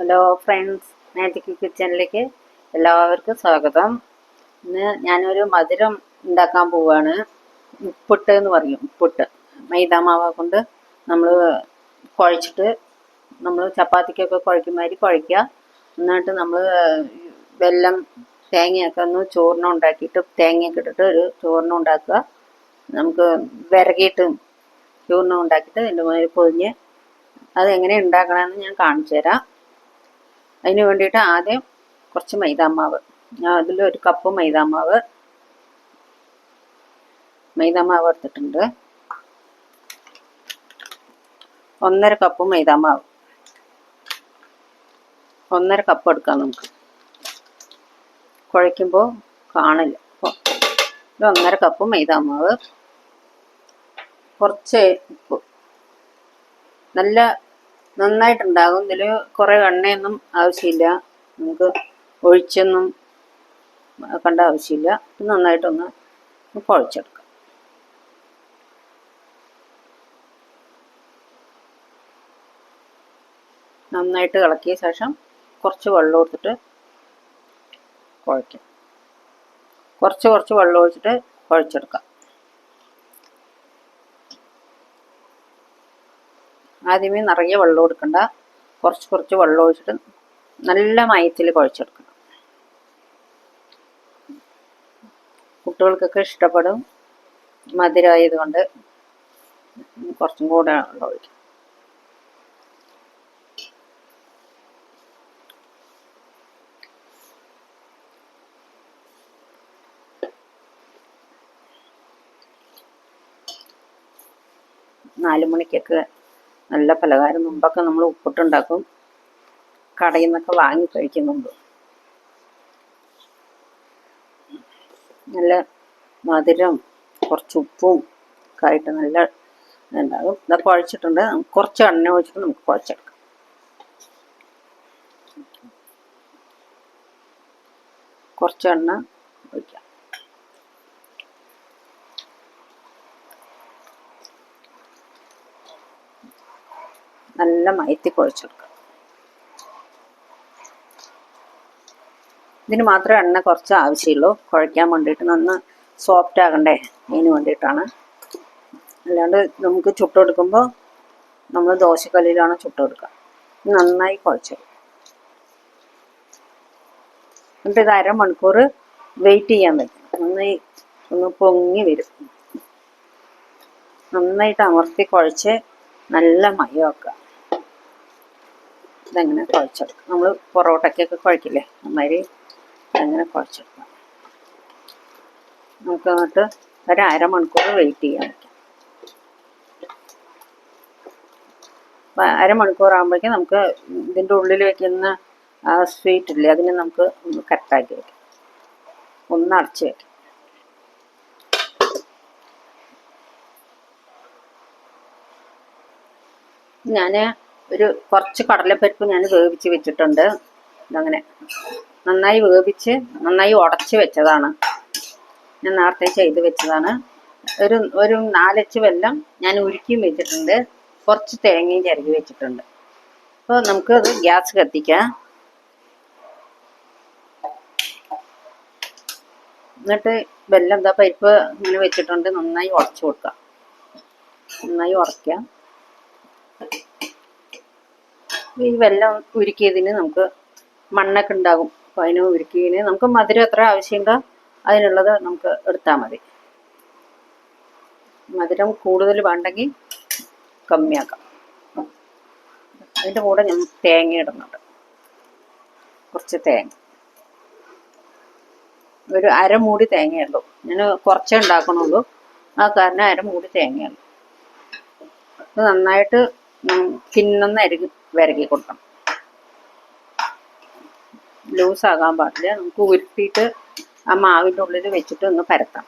Hello friends magic കിച്ചണിലേക്ക് എല്ലാവർക്കും സ്വാഗതം. ഇന്ന് ഞാനൊരു മധുരം ഉണ്ടാക്കാൻ പോവാണ്. ഉപ്പിട്ട് എന്ന് പറയും. ഉപ്പിട്ട് മൈദാമാവ കൊണ്ട് നമ്മൾ കുഴച്ചിട്ട് നമ്മൾ ചപ്പാത്തിക്കൊക്കെ കുഴക്കുമാതിരി കുഴയ്ക്കുക. എന്നിട്ട് നമ്മൾ വെല്ലം തേങ്ങയൊക്കെ ഒന്ന് ചോറിന് ഉണ്ടാക്കിയിട്ട് തേങ്ങയൊക്കെ ഇട്ടിട്ട് ഒരു ചോറിന് ഉണ്ടാക്കുക. നമുക്ക് വിറകിയിട്ട് ചൂർണം ഉണ്ടാക്കിയിട്ട് അതിന്റെ മുന്നിൽ പൊതിഞ്ഞ് അതെങ്ങനെ ഉണ്ടാക്കണമെന്ന് ഞാൻ കാണിച്ചു തരാം. അതിന് വേണ്ടിയിട്ട് ആദ്യം കുറച്ച് മൈദാമാവ്. അതിൽ ഒരു കപ്പ് മൈദാമാവ് മൈദാമാവ് എടുത്തിട്ടുണ്ട്. ഒന്നര കപ്പ് മൈദാമാവ്. ഒന്നര കപ്പ് എടുക്കാം നമുക്ക്. കുഴയ്ക്കുമ്പോൾ കാണില്ല. ഒരു ഒന്നര കപ്പ് മൈദാമാവ്. കുറച്ച് ഉപ്പ്. നല്ല നന്നായിട്ടുണ്ടാകും. ഇതിൽ കുറേ എണ്ണയൊന്നും ആവശ്യമില്ല. നമുക്ക് ഒഴിച്ചൊന്നും കണ്ട ആവശ്യമില്ല. ഇത് നന്നായിട്ടൊന്ന് കുഴച്ചെടുക്കാം. നന്നായിട്ട് ഇളക്കിയ ശേഷം കുറച്ച് വെള്ളം എടുത്തിട്ട് കുഴയ്ക്കാം. കുറച്ച് കുറച്ച് വെള്ളം ഒഴിച്ചിട്ട് കുഴച്ചെടുക്കാം. ആദ്യമേ നിറയെ വെള്ളം എടുക്കണ്ട. കുറച്ച് കുറച്ച് വെള്ളം ഒഴിച്ചിട്ട് നല്ല മയത്തിൽ കുഴച്ചെടുക്കണം. കുട്ടികൾക്കൊക്കെ ഇഷ്ടപ്പെടും. മധുരമായതുകൊണ്ട് കുറച്ചും കൂടെ വെള്ളം ഒഴിക്കും. നാല് മണിക്കൊക്കെ നല്ല പലഹാരം മുമ്പൊക്കെ നമ്മൾ ഉപ്പിട്ടുണ്ടാക്കും. കടയിൽ നിന്നൊക്കെ വാങ്ങി കഴിക്കുന്നുണ്ട്. നല്ല മധുരം കുറച്ച് ഉപ്പും ഒക്കെ ആയിട്ട് നല്ല ഉണ്ടാകും ഇതൊക്കെ കുഴച്ചിട്ടുണ്ട്. കുറച്ച് എണ്ണ ഒഴിച്ചിട്ട് നമുക്ക് കുഴച്ചെടുക്കാം. കുറച്ച് എണ്ണ ഒഴിക്കാം നല്ല മയത്തി കുഴച്ചെടുക്കുക ഇതിന് മാത്രമേ എണ്ണ കുറച്ച് ആവശ്യമുള്ളൂ. കുഴയ്ക്കാൻ വേണ്ടിയിട്ട് നന്ന് സോഫ്റ്റ് ആകണ്ടേ അതിന് വേണ്ടിയിട്ടാണ്. അല്ലാണ്ട് നമുക്ക് ചുട്ടെടുക്കുമ്പോൾ നമ്മൾ ദോശക്കല്ലിലാണ് ചുട്ടെടുക്കുക നന്നായി കുഴച്ചത് എന്നിട്ട് ഇത് അരമണിക്കൂർ വെയിറ്റ് ചെയ്യാൻ പറ്റും നന്നായി ഒന്ന് പൊങ്ങി വരും. നന്നായിട്ട് അമർത്തി കുഴച്ച് നല്ല മയമാക്കുക. ഇതങ്ങനെ കുഴച്ചെടുക്കും. നമ്മൾ പൊറോട്ടയ്ക്കൊക്കെ കുഴക്കില്ലേ? അമ്മാതിരി അങ്ങനെ കുഴച്ചെടുക്കാം. നമുക്ക് എന്നിട്ട് ഒരു അരമണിക്കൂർ വെയിറ്റ് ചെയ്യാൻ പറ്റും. അരമണിക്കൂർ ആകുമ്പോഴേക്കും നമുക്ക് ഇതിന്റെ ഉള്ളിൽ വെക്കുന്ന ആ സ്വീറ്റ് ഇല്ലേ അതിനെ നമുക്ക് ഒന്ന് കട്ടാക്കി വെക്കാം. ഒന്ന് അടച്ച് വെക്കാം. ഞാൻ ഒരു കുറച്ച് കടലപ്പരിപ്പ് ഞാൻ വേവിച്ച് വെച്ചിട്ടുണ്ട്. ഇതങ്ങനെ നന്നായി വേവിച്ച് നന്നായി ഉടച്ച് വെച്ചതാണ്. ഞാൻ നേരത്തെ ചെയ്ത് വെച്ചതാണ്. ഒരു ഒരു നാലച്ച് വെല്ലം ഞാൻ ഉരുക്കിയും വെച്ചിട്ടുണ്ട്. കുറച്ച് തേങ്ങയും ചിരകി വെച്ചിട്ടുണ്ട്. അപ്പോൾ നമുക്ക് അത് ഗ്യാസ് കത്തിക്കാം. എന്നിട്ട് വെല്ലം എന്താ പരിപ്പ് ഇങ്ങനെ വെച്ചിട്ടുണ്ട്. നന്നായി ഉടച്ചു കൊടുക്കാം. നന്നായി ഉടയ്ക്കാം ഈ വെള്ളം ഉരുക്കിയതിന് നമുക്ക് മണ്ണൊക്കെ ഉണ്ടാകും. അപ്പോൾ അതിന് ഉരുക്കിയതിന് നമുക്ക് മധുരം എത്ര ആവശ്യമുണ്ടോ അതിനുള്ളത് നമുക്ക് എടുത്താൽ മതി. മധുരം കൂടുതൽ വേണ്ടെങ്കിൽ കമ്മിയാക്കാം. അതിന്റെ കൂടെ ഞാൻ തേങ്ങ ഇടുന്നുണ്ട്. കുറച്ച് തേങ്ങ. ഒരു അരമൂടി തേങ്ങയുള്ളൂ ഞാൻ കുറച്ചേ ഉണ്ടാക്കണുള്ളൂ. ആ കാരണം അരമൂടി തേങ്ങയുള്ളൂ നന്നായിട്ട് പിന്നൊന്ന് അരി വിരകി കൊടുക്കണം. ലൂസ് ആകാൻ പാടില്ല. നമുക്ക് ഉരുട്ടിയിട്ട് ആ മാവിന്റെ ഉള്ളിൽ വെച്ചിട്ട് ഒന്ന് പരത്താം.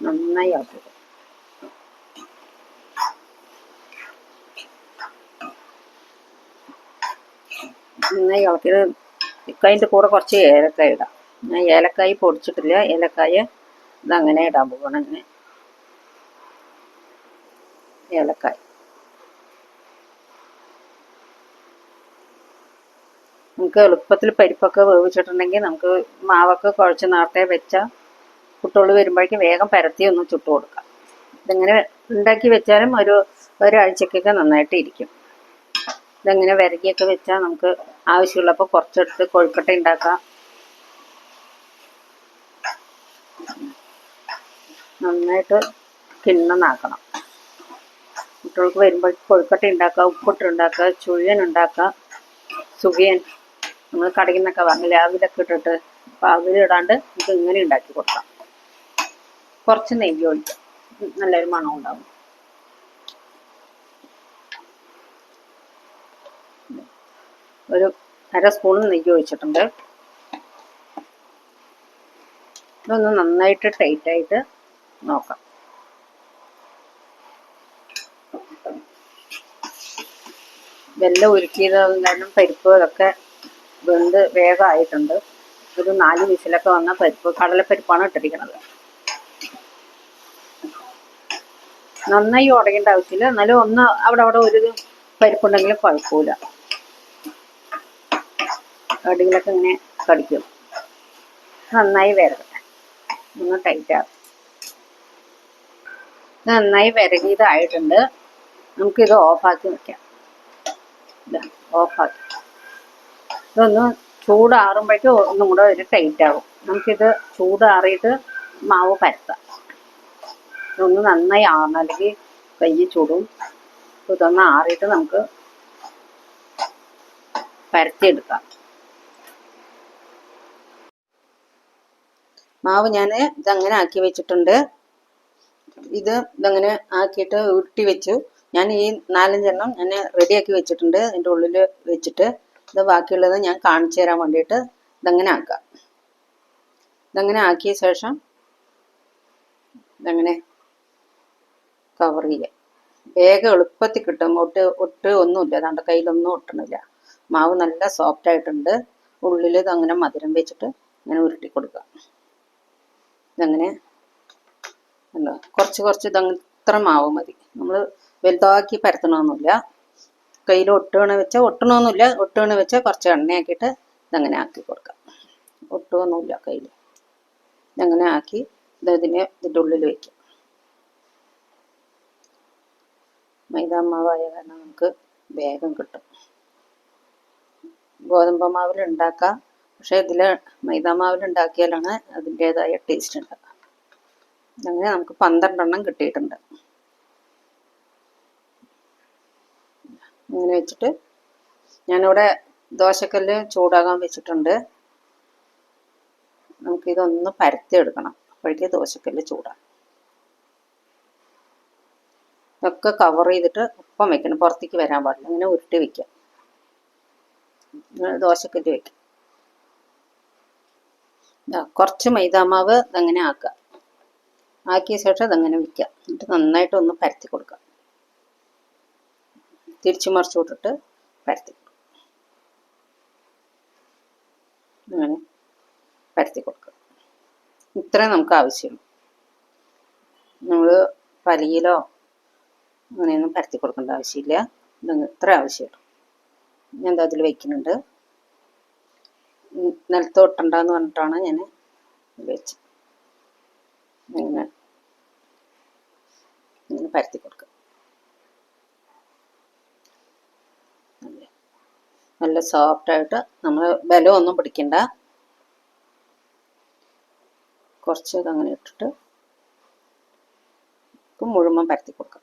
നന്നായി ആക്കുക നന്നായി ഇളക്കിയത് അതിന്റെ കൂടെ കുറച്ച് ഏലക്കായ ഇടാം. ഞാൻ ഏലക്കായ പൊടിച്ചിട്ടില്ല. ഏലക്കായ ഇതങ്ങനെ ഇടാൻ പോകണം അങ്ങനെ ഏലക്കായ നമുക്ക് എളുപ്പത്തിൽ പരിപ്പൊക്കെ വേവിച്ചിട്ടുണ്ടെങ്കിൽ നമുക്ക് മാവൊക്കെ കുഴച്ച് നേരത്തെ വെച്ച കുട്ടികൾ വരുമ്പോഴേക്കും വേഗം പരത്തി ഒന്ന് ചുട്ടു കൊടുക്കാം. ഇതിങ്ങനെ ഉണ്ടാക്കി വെച്ചാലും ഒരു ഒരാഴ്ചക്കൊക്കെ നന്നായിട്ട് ഇരിക്കും. ഇതെങ്ങനെ വിരകിയൊക്കെ വെച്ചാൽ നമുക്ക് ആവശ്യമുള്ളപ്പോൾ കുറച്ചെടുത്ത് കൊഴുക്കട്ട ഉണ്ടാക്കാം. നന്നായിട്ട് കിണ്ണനാക്കണം കുട്ടികൾക്ക് വരുമ്പോൾ കൊഴുക്കട്ട ഉണ്ടാക്കുക ഉപ്പിട്ട് ഉണ്ടാക്കുക ചുഴിയൻ ഉണ്ടാക്കുക സുഖിയൻ നമ്മൾ കടയിൽ നിന്നൊക്കെ വാങ്ങില്ല അവിലൊക്കെ ഇട്ടിട്ട് അപ്പോൾ അവിലിടാണ്ട് നമുക്ക് ഇങ്ങനെ ഉണ്ടാക്കി കൊടുക്കാം. കുറച്ച് നെയ്യ് ഒഴിക്കാം നല്ലൊരു മണം ഉണ്ടാവും. ഒരു അര സ്പൂൺ നെയ്യ് ഒഴിച്ചിട്ടുണ്ട്. ഇതൊന്ന് നന്നായിട്ട് ടൈറ്റായിട്ട് നോക്കാം. വെല്ലം ഉരുക്കിയതായാലും പരിപ്പ് ഇതൊക്കെ വെന്ത് വേഗമായിട്ടുണ്ട്. ഒരു നാല് വിസിലൊക്കെ വന്ന പരിപ്പ് കടലപ്പരിപ്പാണ് ഇട്ടിരിക്കുന്നത് നന്നായി ഉടയേണ്ട ആവശ്യമില്ല. എന്നാലും ഒന്ന് അവിടെ അവിടെ ഒരു പരിപ്പുണ്ടെങ്കിലും കുഴപ്പമില്ല. കടികളൊക്കെ ഇങ്ങനെ കടിക്കും. നന്നായി വരട്ടെ. ഒന്ന് ടൈറ്റ് ആകും നന്നായി വിരകിയതായിട്ടുണ്ട്. നമുക്കിത് ഓഫാക്കി വെക്കാം. ഓഫാക്കി ഇതൊന്ന് ചൂടാറുമ്പോഴേക്കും ഒന്നും കൂടെ ഒരു ടൈറ്റ് ആകും നമുക്കിത് ചൂടാറിയിട്ട് മാവ് പരത്താം. ഇതൊന്ന് നന്നായി ആറണം. അല്ലെങ്കിൽ ചൂടും. ഇതൊന്ന് ആറിയിട്ട് നമുക്ക് പരത്തിയെടുക്കാം. മാവ് ഞാൻ ഇതങ്ങനെ ആക്കി വെച്ചിട്ടുണ്ട്. ഇത് ഇതങ്ങനെ ആക്കിയിട്ട് ഉരുട്ടി വെച്ചു. ഞാൻ ഈ നാലഞ്ചെണ്ണം ഞാൻ റെഡിയാക്കി വെച്ചിട്ടുണ്ട്. അതിന്റെ ഉള്ളിൽ വെച്ചിട്ട്. ഇത് ബാക്കിയുള്ളത് ഞാൻ കാണിച്ചു തരാൻ വേണ്ടിയിട്ട് ഇതങ്ങനെ ആക്കാം. ഇതങ്ങനെ ആക്കിയ ശേഷം ഇതങ്ങനെ കവർ ചെയ്യാം വേഗം എളുപ്പത്തിൽ കിട്ടും. ഒട്ട് ഒട്ട് ഒന്നുമില്ല. നമ്മുടെ കയ്യിലൊന്നും ഒട്ടണില്ല. മാവ് നല്ല സോഫ്റ്റ് ആയിട്ടുണ്ട്. ഉള്ളിൽ ഇതങ്ങനെ മധുരം വെച്ചിട്ട് ഇങ്ങനെ ഉരുട്ടി കൊടുക്കുക. ഇതങ്ങനെ കുറച്ച് കുറച്ച് ഇതങ്ങനെ ഇത്ര മാവ് മതി. നമ്മൾ വലുതാക്കി പരത്തണമെന്നില്ല കയ്യിൽ ഒട്ടുകണ വെച്ച ഒട്ടണമെന്നില്ല ഒട്ടുകണ വെച്ച കുറച്ച് എണ്ണയാക്കിയിട്ട് ഇതങ്ങനെ ആക്കി കൊടുക്കാം. ഒട്ടുമൊന്നുമില്ല കയ്യിൽ. ഇതങ്ങനെ ആക്കി ഇത് ഇതിനെ ഇതിന്റെ ഉള്ളിൽ വയ്ക്കാം. മൈദാമാവായ കാരണം നമുക്ക് വേഗം കിട്ടും. ഗോതമ്പ് മാവിൽ ഉണ്ടാക്കാം. പക്ഷേ ഇതിൽ മൈദാമാവിൽ ഉണ്ടാക്കിയാലാണ് അതിന്റേതായ ടേസ്റ്റ് ഉണ്ടാക്കുക അങ്ങനെ നമുക്ക് പന്ത്രണ്ടെണ്ണം കിട്ടിയിട്ടുണ്ട്. അങ്ങനെ വെച്ചിട്ട് ഞാനിവിടെ ദോശക്കല്ല് ചൂടാകാൻ വെച്ചിട്ടുണ്ട്. നമുക്കിതൊന്ന് പരത്തി എടുക്കണം അപ്പോഴേക്ക് ദോശക്കല്ല് ചൂടാകും ഇതൊക്കെ കവർ ചെയ്തിട്ട് ഒപ്പം വെക്കണം. പുറത്തേക്ക് വരാൻ പാടില്ല. ഇങ്ങനെ ഉരുട്ടി വെക്കാം. ദോശക്കല്ല് വെക്കാം. കുറച്ച് മൈദാമാവ് അങ്ങനെ ആക്കുക. ആക്കിയ ശേഷം അതങ്ങനെ വിൽക്കുക എന്നിട്ട് നന്നായിട്ട് ഒന്ന് പരത്തി കൊടുക്കുക തിരിച്ചു മറിച്ചു വിട്ടിട്ട് പരത്തി. അങ്ങനെ പരത്തി കൊടുക്കുക. ഇത്രേ നമുക്ക് ആവശ്യമുള്ളൂ നമ്മൾ പലിയിലോ അങ്ങനെയൊന്നും പരത്തി കൊടുക്കേണ്ട ആവശ്യമില്ല. ഇത് ഇത്ര ആവശ്യമുള്ളൂ ഞാൻ എന്താ അതിൽ വയ്ക്കുന്നുണ്ട് നിലത്ത് ഒട്ടണ്ടെന്ന് പറഞ്ഞിട്ടാണ് ഞാൻ വെച്ചത്. ഇങ്ങനെ ഇങ്ങനെ പരത്തി കൊടുക്കുക. നല്ല സോഫ്റ്റായിട്ട് നമ്മൾ ബലമൊന്നും പിടിക്കണ്ട. കുറച്ച് അങ്ങനെ ഇട്ടിട്ട് മുഴുവൻ പരത്തി കൊടുക്കാം.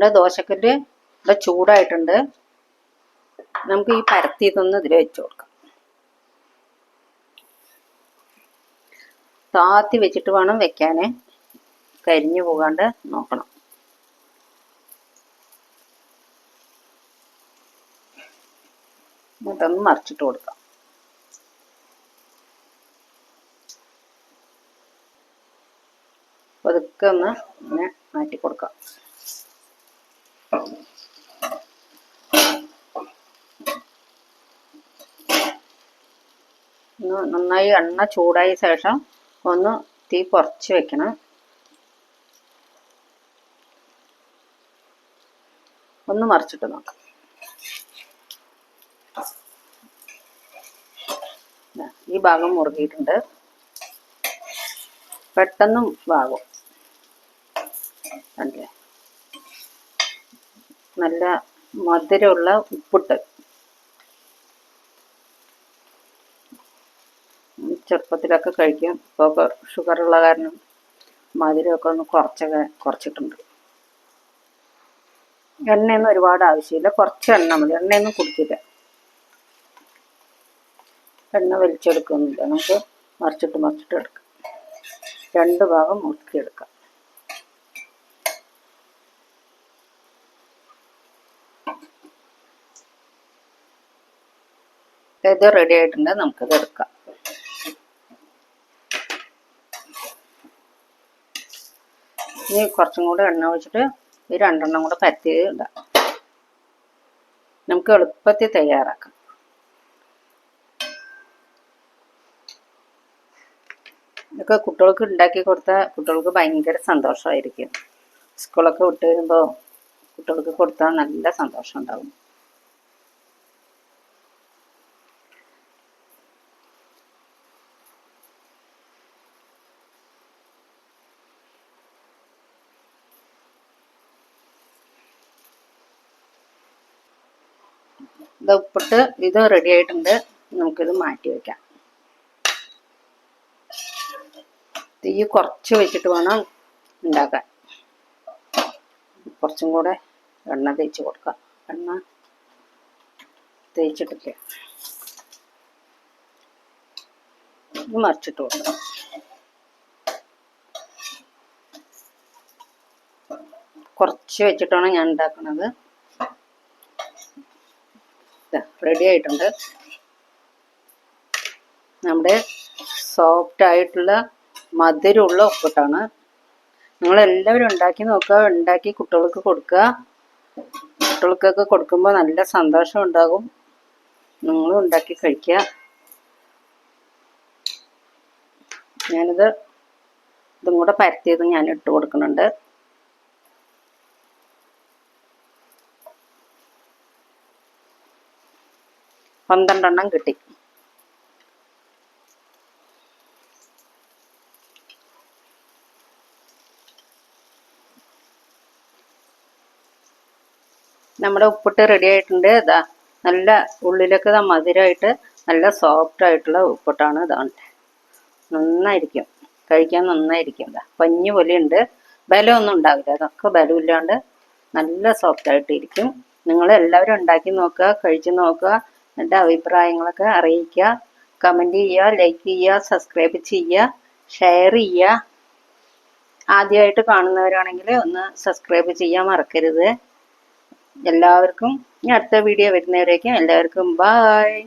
നമ്മുടെ ദോശക്കല്ല് ഇവിടെ ചൂടായിട്ടുണ്ട്. നമുക്ക് ഈ പരത്തിയതൊന്ന് ഇതിൽ വെച്ച് കൊടുക്കാം. താത്തി വെച്ചിട്ട് വേണം വെക്കാൻ കരിഞ്ഞു പോകാണ്ട് നോക്കണം. എന്നിട്ടൊന്ന് മറിച്ചിട്ട് കൊടുക്കാം. പതുക്കെ ഒന്ന് ഇങ്ങനെ മാറ്റി കൊടുക്കാം. നന്നായി എണ്ണ ചൂടായ ശേഷം ഒന്ന് തീ കുറച്ച് വെക്കണം. ഒന്ന് മറിച്ചിട്ട് നോക്കാം. ഈ ഭാഗം മുറുകിയിട്ടുണ്ട്. പെട്ടെന്നും ഭാഗം കണ്ടില്ലേ? നല്ല മധുരമുള്ള ഉപ്പിട്ട്. ചെറുപ്പത്തിലൊക്കെ കഴിക്കും. ഇപ്പോൾ ഷുഗറുള്ള കാരണം മധുരമൊക്കെ ഒന്ന് കുറച്ചൊക്കെ കുറച്ചിട്ടുണ്ട്. എണ്ണയൊന്നും ഒരുപാട് ആവശ്യമില്ല. കുറച്ച് എണ്ണ മതി. എണ്ണയൊന്നും കുടിക്കില്ല. എണ്ണ വലിച്ചെടുക്കുന്നില്ല നമുക്ക് മറിച്ചിട്ട് മറിച്ചിട്ട് എടുക്കാം. രണ്ട് ഭാഗം മുറുക്കിയെടുക്കാം. ഇത് റെഡി ആയിട്ടുണ്ട്. നമുക്കത് എടുക്കാം. ഇനി കുറച്ചും കൂടെ എണ്ണ ഒഴിച്ചിട്ട് ഈ രണ്ടെണ്ണം കൂടെ പരത്തി ഇടാം. നമുക്ക് എളുപ്പത്തിൽ തയ്യാറാക്കാം. ഇതൊക്കെ കുട്ടികൾക്ക് ഉണ്ടാക്കി കൊടുത്താൽ കുട്ടികൾക്ക് ഭയങ്കര സന്തോഷമായിരിക്കും. സ്കൂളൊക്കെ വിട്ട് വരുമ്പോൾ കുട്ടികൾക്ക് കൊടുത്താൽ നല്ല സന്തോഷം ഉണ്ടാവും ഇത് ഉപ്പിട്ട് ഇത് റെഡി ആയിട്ടുണ്ട്. നമുക്കിത് മാറ്റി വെക്കാം. തീ കുറച്ച് വെച്ചിട്ട് വേണം ഉണ്ടാക്കാൻ. കുറച്ചും കൂടെ എണ്ണ തേച്ച് കൊടുക്കാം. എണ്ണ തേച്ചിട്ടില്ല മറിച്ചിട്ട് കൊടുക്കാം. കുറച്ച് വെച്ചിട്ടാണ് ഞാൻ ഉണ്ടാക്കുന്നത് റെഡി ആയിട്ടുണ്ട്. നമ്മുടെ സോഫ്റ്റ് ആയിട്ടുള്ള മധുരമുള്ള ഉപ്പിട്ടാണ്. നിങ്ങളെല്ലാവരും ഉണ്ടാക്കി നോക്കുക. ഉണ്ടാക്കി കുട്ടികൾക്ക് കൊടുക്കുക. കുട്ടികൾക്കൊക്കെ കൊടുക്കുമ്പോൾ നല്ല സന്തോഷം ഉണ്ടാകും. നിങ്ങളും ഉണ്ടാക്കി കഴിക്കുക. ഞാനിത് ഇതും കൂടെ പരത്തിയത് ഞാൻ ഇട്ട് കൊടുക്കുന്നുണ്ട്. പന്ത്രണ്ടെണ്ണം കിട്ടി. നമ്മുടെ ഉപ്പിട്ട് റെഡി ആയിട്ടുണ്ട്. ഇതാ നല്ല ഉള്ളിലൊക്കെ മധുരമായിട്ട് നല്ല സോഫ്റ്റ് ആയിട്ടുള്ള ഉപ്പിട്ടാണ് ഇതാണ് നന്നായിരിക്കും. കഴിക്കാൻ നന്നായിരിക്കും ഇതാ. പഞ്ഞു പോലെയുണ്ട്. ബലമൊന്നും ഉണ്ടാവില്ല. അതൊക്കെ ബലമില്ലാണ്ട് നല്ല സോഫ്റ്റ് ആയിട്ടിരിക്കും. നിങ്ങൾ എല്ലാവരും ഉണ്ടാക്കി നോക്കുക കഴിച്ചു നോക്കുക. എന്റെ അഭിപ്രായങ്ങളൊക്കെ അറിയിക്കുക. കമന്റ് ചെയ്യുക ലൈക്ക് ചെയ്യുക സബ്സ്ക്രൈബ് ചെയ്യുക ഷെയർ ചെയ്യുക. ആദ്യമായിട്ട് കാണുന്നവരാണെങ്കിൽ ഒന്ന് സബ്സ്ക്രൈബ് ചെയ്യാൻ മറക്കരുത്. എല്ലാവർക്കും അടുത്ത വീഡിയോ വരുന്നവരേക്കും എല്ലാവർക്കും ബായ്